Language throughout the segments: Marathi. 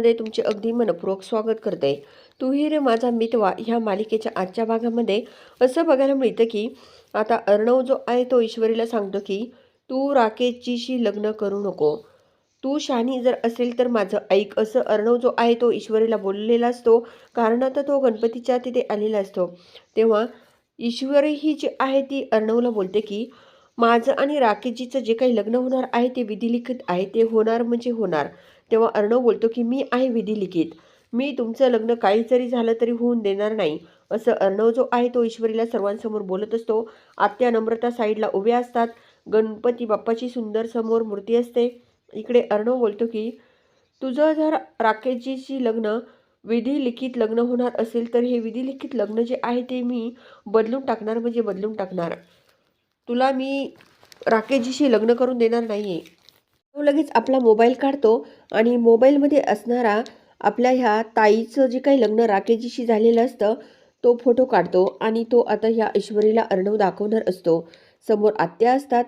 चॅनलमध्ये तुमचे अगदी मनपूर्वक स्वागत करते. तूही रे माझा मितवा ह्या मालिकेच्या आजच्या भागामध्ये असं बघायला मिळतं की आता अर्णव जो आहे तो ईश्वरीला सांगतो की तू राकेशजीशी लग्न करू नको. तू शानी जर असेल तर माझं ऐक. असं अर्णव जो आहे तो ईश्वरीला बोललेला असतो. कारण आता तो गणपतीच्या तिथे आलेला असतो. तेव्हा ईश्वरी ही जी आहे ती अर्णवला बोलते की माझं आणि राकेशजीचं जे काही लग्न होणार आहे ते विधिलिखित आहे ते होणार म्हणजे होणार. तेव्हा अर्णव बोलतो की मी आहे विधिलिखित. मी तुमचं लग्न काही जरी झालं तरी होऊन देणार नाही. असं अर्णव जो आहे तो ईश्वरीला सर्वांसमोर बोलत असतो. आत्या नम्रता साईडला उभ्या असतात. गणपती बाप्पाची सुंदर समोर मूर्ती असते. इकडे अर्णव बोलतो की तुझं जर राकेशजीची लग्न विधिलिखित लग्न होणार असेल तर हे विधिलिखित लग्न जे आहे ते मी बदलून टाकणार म्हणजे बदलून टाकणार. तुला मी राकेशजीशी लग्न करून देणार नाही आहे तो लगेच आपला मोबाईल काढतो आणि मोबाईलमध्ये असणारा आपल्या ह्या ताईचं जे काही लग्न राकेशजीशी झालेलं असतं तो फोटो काढतो आणि तो आता ह्या ईश्वरीला अर्णव दाखवणार असतो. समोर आत्या असतात.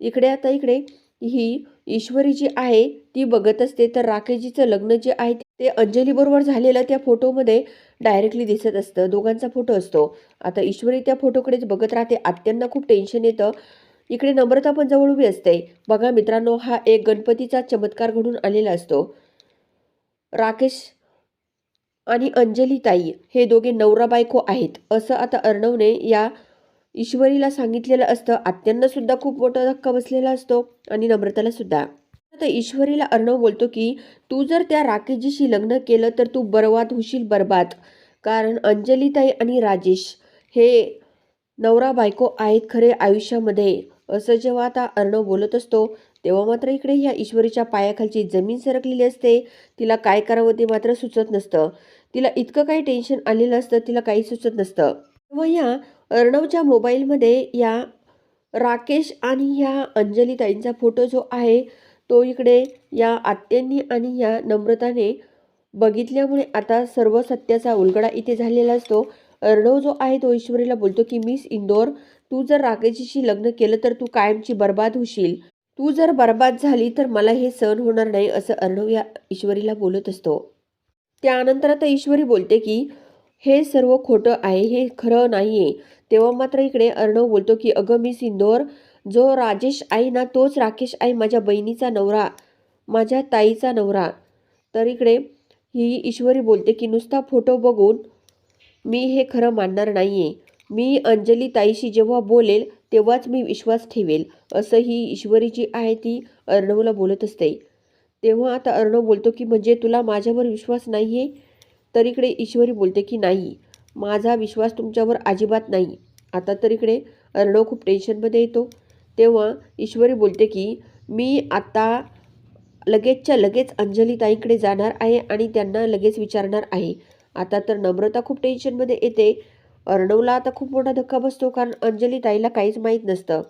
इकडे आता इकडे. ही ईश्वरी जी आहे ती बघत असते. तर राकेशजीचं लग्न जे आहे ते अंजलीबरोबर झालेलं त्या फोटोमध्ये डायरेक्टली दिसत असतं. दोघांचा फोटो असतो. आता ईश्वरी त्या फोटोकडेच बघत राहते. आत्यांना खूप टेन्शन येतं. इकडे नम्रता पण जवळ उभी असते. बघा मित्रांनो हा एक गणपतीचा चमत्कार घडून आलेला असतो. राकेश आणि अंजली ताई हे दोघे नवरा बायको आहेत. असं आता अर्णवने या ईश्वरीला सांगितलेलं असतं. आत्यांनासुद्धा खूप मोठा धक्का बसलेला असतो आणि नम्रतालासुद्धा तर ईश्वरीला अर्णव बोलतो की तू जर त्या राकेशजीशी लग्न केलं तर तू बरबाद होशील बरबाद. कारण अंजलीताई आणि राजेश हे नवरा बायको आहेत खरे आयुष्यामध्ये. असं जेव्हा आता अर्णव बोलत असतो तेव्हा मात्र इकडे ह्या ईश्वरीच्या पायाखालची जमीन सरकलेली असते. तिला काय करावं ते मात्र सुचत नसतं. तिला इतकं काही टेन्शन आलेलं असतं तिला काही सुचत नसतं. तेव्हा या अर्णवच्या मोबाईलमध्ये या राकेश आणि ह्या अंजलीताईंचा फोटो जो आहे तो इकडे या आत्यांनी आणि या नम्रताने बघितल्यामुळे आता सर्व सत्याचा उलगडा इथे झालेला असतो. अर्णव जो आहे तो ईश्वरीला बोलतो की मिस इंदोर तू जर राकेशजीशी लग्न केलं तर तू कायमची बर्बाद होशील. तू जर बर्बाद झाली तर मला हे सहन होणार नाही असं अर्णव या ईश्वरीला बोलत असतो. त्यानंतर आता ईश्वरी बोलते की हे सर्व खोटं आहे हे खरं नाही आहे तेव्हा मात्र इकडे अर्णव बोलतो की अगं मी सिंदोर जो राजेश आहे ना तोच राकेश आहे माझ्या बहिणीचा नवरा माझ्या ताईचा नवरा. तर इकडे ही ईश्वरी बोलते की नुसता फोटो बघून मी हे खरं मानणार नाही आहे मी अंजली ताईशी जेव्हा बोलेल तेव्हाच मी विश्वास ठेवेल असं ही ईश्वरी जी आहे ती अर्णवला बोलत असते. तेव्हा आता अर्णव बोलतो की म्हणजे तुला माझ्यावर विश्वास नाही आहे तर इकडे ईश्वरी बोलते की नाही. माझा विश्वास तुमच्यावर अजिबात नाही. आता तर इकडे अर्णव खूप टेन्शनमध्ये येतो. तेव्हा ईश्वरी बोलते की मी आता लगेचच्या लगेच अंजलीताईंकडे जाणार आहे आणि त्यांना लगेच विचारणार आहे. आता तर नम्रता खूप टेन्शनमध्ये येते. अर्णवला आता खूप मोठा धक्का बसतो कारण अंजली ताईला काहीच माहीत नसतं.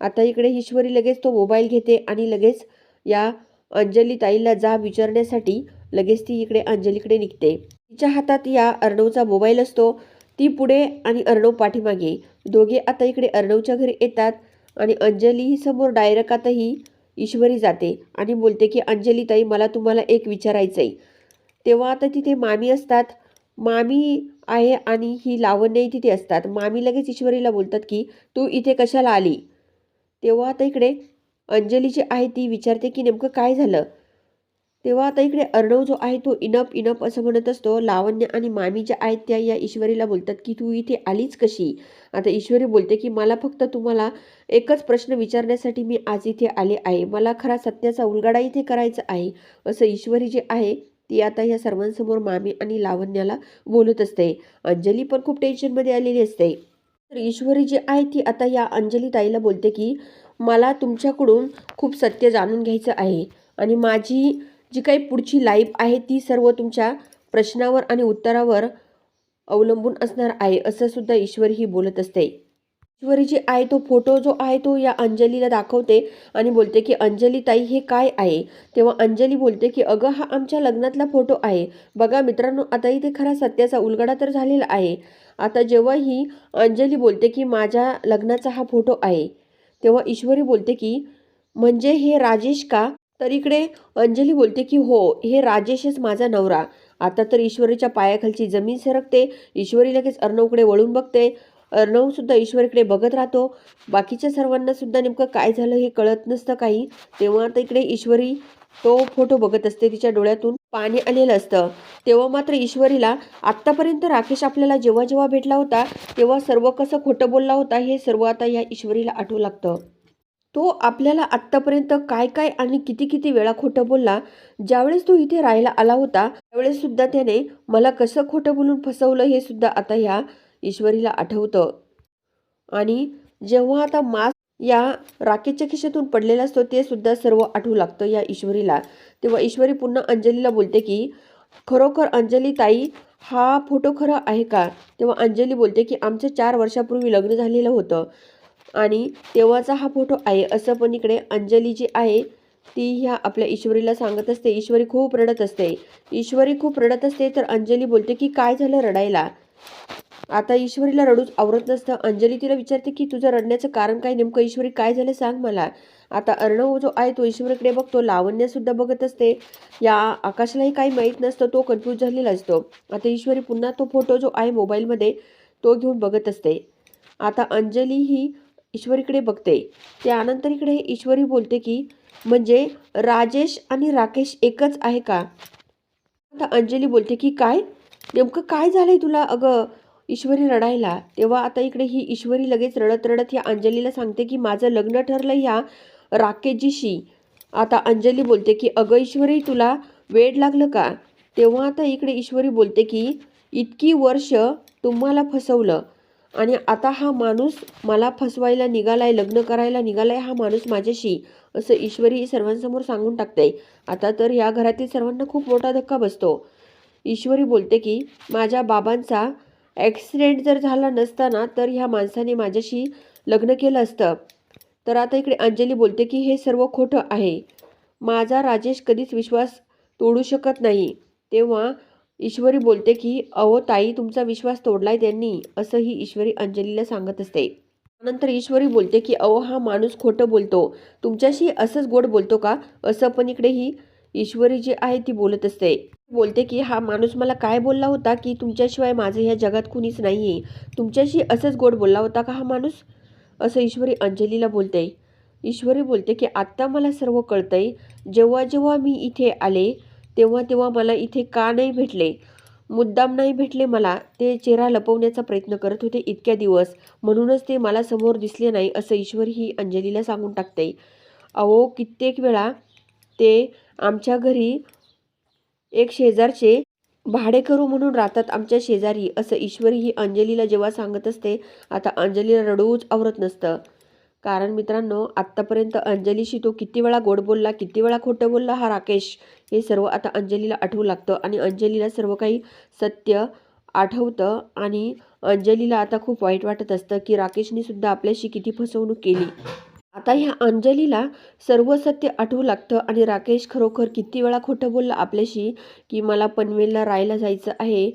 आता इकडे ईश्वरी लगेच तो मोबाईल घेते आणि लगेच या अंजली ताईला जा विचारण्यासाठी लगेच ती इकडे अंजलीकडे निघते. तिच्या हातात या अर्णवचा मोबाईल असतो. ती पुढे आणि अर्णव पाठीमागे. दोघे आता इकडे अर्णवच्या घरी येतात. आणि अंजली ही समोर डायरेक्ट ईश्वरी जाते आणि बोलते की अंजली ताई मला तुम्हाला एक विचारायचं आहे तेव्हा आता तिथे मामी असतात. मामी आहे आणि ही लावण्यही तिथे असतात. मामी लगेच ईश्वरीला बोलतात की तू इथे कशाला आली? तेव्हा आता इकडे अंजली जी आहे ती विचारते की नेमकं काय झालं? तेव्हा आता इकडे अर्णव जो आहे तो इनप इनप असं म्हणत असतो. लावण्य आणि मामी ज्या आहेत त्या या ईश्वरीला बोलतात की तू इथे आलीच कशी? आता ईश्वरी बोलते की मला फक्त तुम्हाला एकच प्रश्न विचारण्यासाठी मी आज इथे आले आहे. मला खरा सत्याचा उलगडा इथे करायचा आहे. असं ईश्वरी जे आहे ती आता ह्या सर्वांसमोर मामी आणि लावण्याला बोलत असते. अंजली पण खूप टेन्शनमध्ये आलेली असते. तर ईश्वरी जी आहे ती आता या अंजली ताईला बोलते की मला तुमच्याकडून खूप सत्य जाणून घ्यायचं आहे आणि माझी जी काही पुढची लाईफ आहे ती सर्व तुमच्या प्रश्नावर आणि उत्तरावर अवलंबून असणार आहे असं सुद्धा ईश्वरी ही बोलत असते. ईश्वरी जी आहे तो फोटो जो आहे तो या अंजलीला दाखवते आणि बोलते की अंजली ताई हे काय आहे? तेव्हा अंजली बोलते की अगं हा आमच्या लग्नातला फोटो आहे. बघा मित्रांनो आता इथे खरा सत्याचा उलगडा तर झालेला आहे. आता जेव्हा ही अंजली बोलते की माझ्या लग्नाचा हा फोटो आहे. तेव्हा ईश्वरी बोलते की म्हणजे हे राजेश का? तर इकडे अंजली बोलते की हो हे राजेशच माझा नवरा. आता तर ईश्वरीच्या पायाखालची जमीन सरकते. ईश्वरी लगेच अर्णवकडे वळून बघते. अर्णवसुद्धा ईश्वरीकडे बघत राहतो. बाकीच्या सर्वांनासुद्धा नेमकं काय झालं हे कळत नसतं काही. तेव्हा आता इकडे ईश्वरी तो फोटो बघत असते तिच्या डोळ्यातून. पाणी आलेलं असतं. तेव्हा मात्र ईश्वरीला आत्तापर्यंत राकेश आपल्याला जेव्हा जेव्हा भेटला होता तेव्हा सर्व कसं खोटं बोलला होता हे सर्व आता या ईश्वरीला आठवू लागतं. तो आपल्याला आत्तापर्यंत काय काय आणि किती किती वेळा खोटं बोलला ज्यावेळेस तो इथे राहायला आला होता त्यावेळेस सुद्धा त्याने मला कसं खोटं बोलून फसवलं हे सुद्धा आता ह्या ईश्वरीला आठवतं. आणि जेव्हा आता मास्क या राकेशच्या खिशातून पडलेला असतो ते सुद्धा सर्व आठवू लागतं या ईश्वरीला. तेव्हा ईश्वरी पुन्हा अंजलीला बोलते की खरोखर अंजली ताई हा फोटो खरं आहे का? तेव्हा अंजली बोलते की आमचं चार वर्षापूर्वी लग्न झालेलं होतं. आणि तेव्हाचा हा फोटो आहे असं पण इकडे अंजली जी आहे ती ह्या आपल्या ईश्वरीला सांगत असते. ईश्वरी खूप रडत असते. ईश्वरी खूप रडत असते तर अंजली बोलते की काय झालं रडायला? आता ईश्वरीला रडूच आवरत नसतं. अंजली तिला विचारते की तुझं रडण्याचं कारण काय? नेमकं ईश्वरी काय झालं? सांग मला. आता अर्णव जो आहे तो ईश्वरीकडे बघतो. लावण्यासुद्धा बघत असते. या आकाशालाही काही माहीत नसतं. तो कन्फ्यूज झालेला असतो. आता ईश्वरी पुन्हा तो फोटो जो आहे मोबाईलमध्ये तो घेऊन बघत असते. आता अंजली ही ईश्वरीकडे बघते. त्यानंतर इकडे ईश्वरी बोलते की म्हणजे राजेश आणि राकेश एकच आहे का? आता अंजली बोलते की काय? नेमकं काय झालंय तुला अगं? ईश्वरी रडायला. तेव्हा आता इकडे ही ईश्वरी लगेच रडत रडत या अंजलीला सांगते की माझं लग्न ठरलं ह्या राकेशजीशी. आता अंजली बोलते की अगं ईश्वरी तुला वेड लागलं का? तेव्हा आता इकडे ईश्वरी बोलते की इतकी वर्ष तुम्हाला फसवलं. आणि आता हा माणूस मला फसवायला निघालाय लग्न करायला निघालाय हा माणूस माझ्याशी. असं ईश्वरी सर्वांसमोर सांगून टाकते आता तर या घरातील सर्वांना खूप मोठा धक्का बसतो. ईश्वरी बोलते की माझ्या बाबांचा ॲक्सिडेंट जर झाला नसताना तर ह्या माणसाने माझ्याशी लग्न केलं असतं. तर आता इकडे अंजली बोलते की हे सर्व खोटं आहे. माझा राजेश कधीच विश्वास तोडू शकत नाही. तेव्हा ईश्वरी बोलते की अहो ताई तुमचा विश्वास तोडलाय त्यांनी असंही ईश्वरी अंजलीला सांगत असते. नंतर ईश्वरी बोलते की अहो हा माणूस खोटं बोलतो. तुमच्याशी असंच गोड बोलतो का? असं पण इकडे ही ईश्वरी जी आहे ती बोलत असते. बोलते की हा माणूस मला काय बोलला होता की तुमच्याशिवाय माझं ह्या जगात कुणीच नाही आहे तुमच्याशी असंच गोड बोलला होता का हा माणूस? असं ईश्वरी अंजलीला बोलते. ईश्वरी बोलते की आत्ता मला सर्व कळतंय. जेव्हा जेव्हा मी इथे आले तेव्हा तेव्हा मला इथे का नाही भेटले? मुद्दाम नाही भेटले मला. ते चेहरा लपवण्याचा प्रयत्न करत होते इतक्या दिवस. म्हणूनच ते मला समोर दिसले नाही असं ईश्वरी ही अंजलीला सांगून टाकते अहो कित्येक वेळा ते आमच्या घरी एक शेजारचे भाडेकरू म्हणून राहतात आमच्या शेजारी असं ईश्वरी ही अंजलीला जेव्हा सांगत असते आता अंजलीला रडूच आवरत नसतं. कारण मित्रांनो आत्तापर्यंत अंजलीशी तो किती वेळा गोड बोलला किती वेळा खोटं बोलला हा राकेश हे सर्व आता अंजलीला आठवू लागतं. आणि अंजलीला सर्व काही सत्य आठवतं आणि अंजलीला आता खूप वाईट वाटत असतं की राकेशने सुद्धा आपल्याशी किती फसवणूक केली. आता ह्या अंजलीला सर्व सत्य आठवू लागतं आणि राकेश खरोखर किती वेळा खोटं बोलला आपल्याशी की मला पनवेलला राहायला जायचं आहे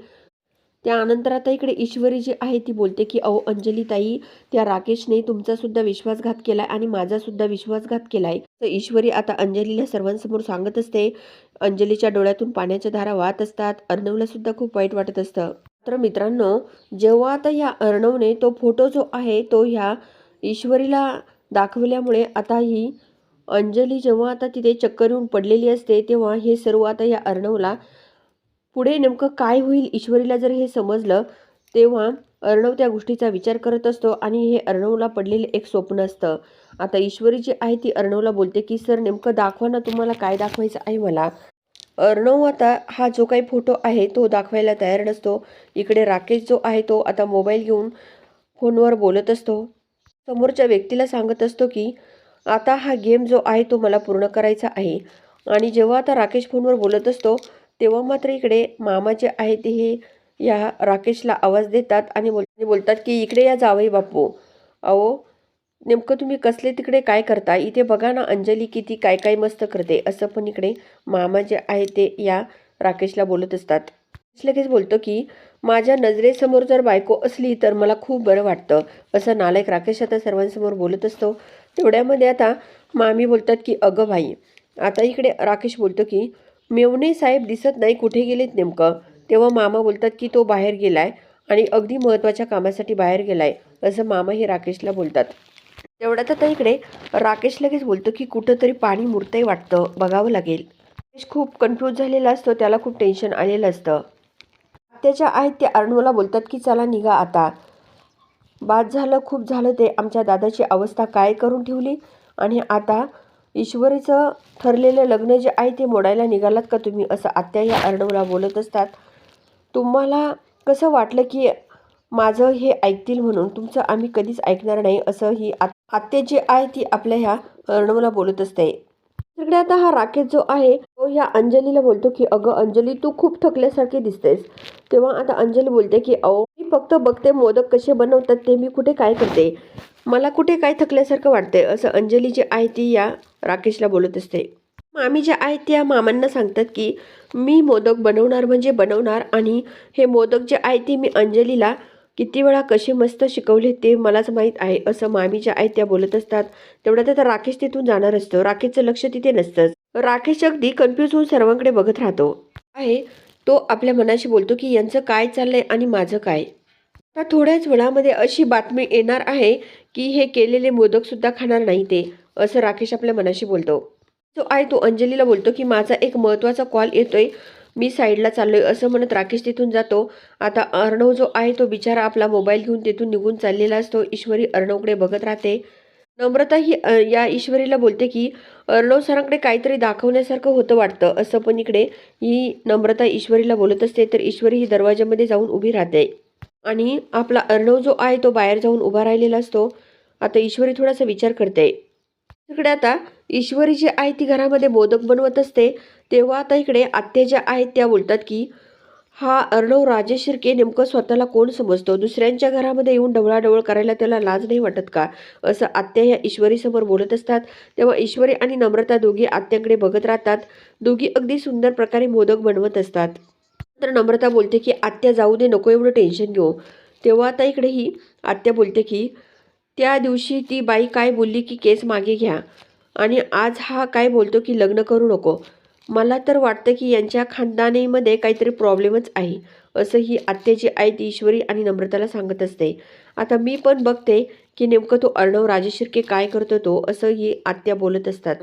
त्यानंतर आता इकडे ईश्वरी जी आहे ती बोलते की अहो अंजली ताई त्या राकेशने तुमचा सुद्धा विश्वासघात केलाय आणि माझा सुद्धा विश्वासघात केलाय. तर ईश्वरी आता अंजलीला सर्वांसमोर सांगत असते. अंजलीच्या डोळ्यातून पाण्याच्या धारा वाहत असतात. अर्णवला सुद्धा खूप वाईट वाटत असतं. तर मित्रांनो जेव्हा आता ह्या अर्णवने तो फोटो जो आहे तो ह्या ईश्वरीला दाखवल्यामुळे आता ही अंजली जेव्हा आता तिथे चक्कर येऊन पडलेली असते तेव्हा हे सर्व आता या अर्णवला पुढे नेमकं काय होईल? ईश्वरीला जर हे समजलं तेव्हा अर्णव त्या गोष्टीचा विचार करत असतो आणि हे अर्णवला पडलेले एक स्वप्न असतं. आता ईश्वरी जी आहे ती अर्णवला बोलते की सर नेमकं दाखवा ना तुम्हाला काय दाखवायचं आहे मला. अर्णव आता हा जो काही फोटो आहे तो दाखवायला तयार नसतो. इकडे राकेश जो आहे तो आता मोबाईल घेऊन फोनवर बोलत असतो. समोरच्या व्यक्तीला सांगत असतो की आता हा गेम जो आहे तो मला पूर्ण करायचा आहे. आणि जेव्हा आता राकेश फोनवर बोलत असतो तेव्हा मात्र इकडे मामा जे आहे ते हे या राकेशला आवाज देतात आणि बोल बोलतात की इकडे या जावई बापू. अहो नेमकं तुम्ही कसले तिकडे काय करता? इथे बघा ना अंजली किती काय काय मस्त करते. असं पण इकडे मामा जे आहे ते या राकेशला बोलत असतात. लगेच बोलतो की माझ्या नजरेसमोर जर बायको असली तर मला खूप बरं वाटतं. असं नालायक राकेश आता सर्वांसमोर बोलत असतो. तेवढ्यामध्ये आता मामी बोलतात की अगं बाई. आता इकडे राकेश बोलतो की मेवणे साहेब दिसत नाही कुठे गेलेत नेमकं? तेव्हा मामा बोलतात की तो बाहेर गेलाय आणि अगदी महत्त्वाच्या कामासाठी बाहेर गेलाय असं मामा हे राकेशला बोलतात. तेवढ्यात आता इकडे राकेश लगेच बोलतो की कुठंतरी पाणी मुरतंय वाटतं बघावं लागेल. राकेश खूप कन्फ्यूज झालेला असतो त्याला खूप टेन्शन आलेलं असतं. त्याच्या आहेत ते अर्णवला बोलतात की चला निघा आता. बाद झालं खूप झालं ते आमच्या दादाची अवस्था काय करून ठेवली? आणि आता ईश्वरीचं ठरलेलं लग्न जे आहे ते मोडायला निघालात का तुम्ही? असं आत्या या अर्णवला बोलत असतात. तुम्हाला कसं वाटलं की माझं हे ऐकतील म्हणून? तुमचं आम्ही कधीच ऐकणार नाही असं ही आत आत्या जी आहे ती आपल्या ह्या अर्णवला बोलत असते. तिकडे आता हा राकेश जो आहे तो या अंजलीला बोलतो की अगं अंजली तू खूप थकल्यासारखी दिसतेस. तेव्हा आता अंजली बोलते की अहो मी फक्त बघते मोदक कसे बनवतात ते मी कुठे काय करते? मला कुठे काय थकल्यासारखं वाटतंय? असं अंजली जी आहे ती या राकेशला बोलत असते. मामी ज्या आहेत त्या मामांना सांगतात की मी मोदक बनवणार म्हणजे बनवणार आणि हे मोदक जे आहे ते मी अंजलीला किती वेळा कसे मस्त शिकवले ते मलाच माहीत आहे. असं मामीच्या आई त्या बोलत असतात. तेवढ्यात आता राकेश तिथून जाणार असतं. राकेशचं लक्ष तिथे नसतंच. राकेश अगदी कन्फ्यूज होऊन सर्वांकडे बघत राहतो. आहे. तो आपल्या मनाशी बोलतो की यांचं काय चाललंय आणि माझं काय? आता थोड्याच वेळामध्ये अशी बातमी येणार आहे की हे केलेले मोदकसुद्धा खाणार नाही ते असं राकेश आपल्या मनाशी बोलतो. जो आहे तो अंजलीला बोलतो की माझा एक महत्त्वाचा कॉल येतोय. मी साईडला चाललोय असं म्हणत राकेश तिथून जातो. आता अर्णव जो आहे तो बिचारा आपला मोबाईल घेऊन तिथून निघून चाललेला असतो. ईश्वरी अर्णवकडे बघत राहते. नम्रता ही या ईश्वरीला बोलते की अर्णव सरांकडे काहीतरी दाखवण्यासारखं होतं वाटतं असं पण इकडे ही नम्रता ईश्वरीला बोलत असते. तर ईश्वरी ही दरवाजामध्ये जाऊन उभी राहते. आणि आपला अर्णव जो आहे तो बाहेर जाऊन उभा राहिलेला असतो. आता ईश्वरी थोडासा विचार करते. तिकडे आता ईश्वरी जी आहे ती घरामध्ये मोदक बनवत असते. तेव्हा आता इकडे आत्या ज्या आहेत त्या बोलतात की हा अर्णव राजेश शिर्के नेमकं स्वतःला कोण समजतो? दुसऱ्यांच्या घरामध्ये येऊन डवळाडवळ करायला त्याला लाज नाही वाटत का? असं आत्या ह्या ईश्वरीसमोर बोलत असतात. तेव्हा ईश्वरी आणि नम्रता दोघी आत्याकडे बघत राहतात. दोघी अगदी सुंदर प्रकारे मोदक बनवत असतात. तर नम्रता बोलते की आत्या जाऊ दे नको एवढं टेन्शन घेऊ. तेव्हा आता इकडे ही आत्या बोलते की त्या दिवशी ती बाई काय बोलली की केस मागे घ्या. आणि आज हा काय बोलतो की लग्न करू नको. मला तर वाटतं की यांच्या खानदानीमध्ये काहीतरी प्रॉब्लेमच आहे असं ही आत्याची आई ती ईश्वरी आणि नम्रताला सांगत असते. आता मी पण बघते की नेमकं तो अर्णव राजेशिर्के काय करतो तो असं ही आत्या बोलत असतात.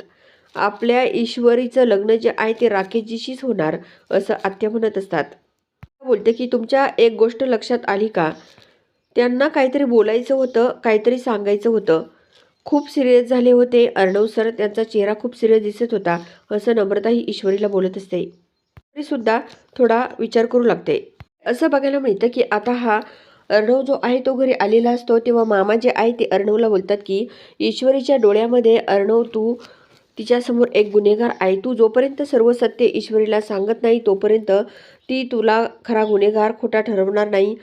आपल्या ईश्वरीचं लग्न जे आहे ते राकेशजीशीच होणार असं आत्या म्हणत असतात. बोलते की तुमच्या एक गोष्ट लक्षात आली का? त्यांना काहीतरी बोलायचं होतं काहीतरी सांगायचं होतं. खूप सिरियस झाले होते. अर्णव सर त्यांचा चेहरा खूप सिरियस दिसत होता असं नम्रता ही ईश्वरीला बोलत असते. तरीसुद्धा थोडा विचार करू लागते. असं बघायला मिळतं की आता हा अर्णव जो आहे तो घरी आलेला असतो. तेव्हा मामा जे आहे ते अर्णवला बोलतात की ईश्वरीच्या डोळ्यामध्ये अर्णव तू तिच्यासमोर एक गुन्हेगार आहे. तू जोपर्यंत सर्व सत्य ईश्वरीला सांगत नाही तोपर्यंत ती तुला खरा गुन्हेगार खोटा ठरवणार नाही.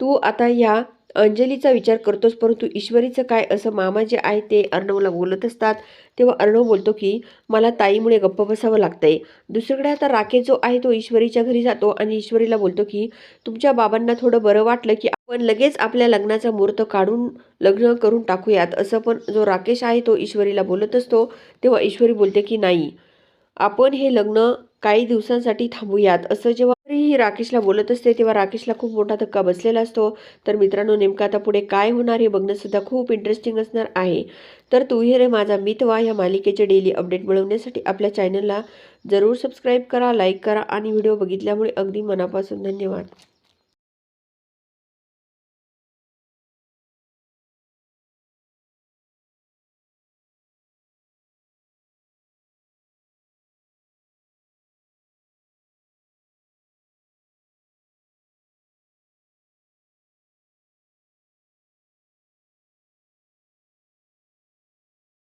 तू आता या अंजलीचा विचार करतोस परंतु ईश्वरीचं काय असं मामा जे आहे ते अर्णवला बोलत असतात तेव्हा अर्णव बोलतो की मला ताईमुळे गप्प बसावं लागतंय. दुसरीकडे आता राकेश जो आहे तो ईश्वरीच्या घरी जातो आणि ईश्वरीला बोलतो की तुमच्या बाबांना थोडं बरं वाटलं की आपण लगेच आपल्या लग्नाचा मुहूर्त काढून लग्न करून टाकूयात. असं पण जो राकेश आहे तो ईश्वरीला बोलत असतो तेव्हा ईश्वरी बोलते की नाही आपण हे लग्न काही दिवसांसाठी थांबूयात. असं जेव्हा ही राकेशला बोलत असते तेव्हा राकेशला खूप मोठा धक्का बसलेला असतो. तर मित्रांनो नेमकं आता पुढे काय होणार हे बघणंसुद्धा खूप इंटरेस्टिंग असणार आहे. तर तू हे रे माझा मितवा या मालिकेचे डेली अपडेट मिळवण्यासाठी आपल्या चॅनलला जरूर सबस्क्राईब करा लाईक करा आणि व्हिडिओ बघितल्यामुळे अगदी मनापासून धन्यवाद.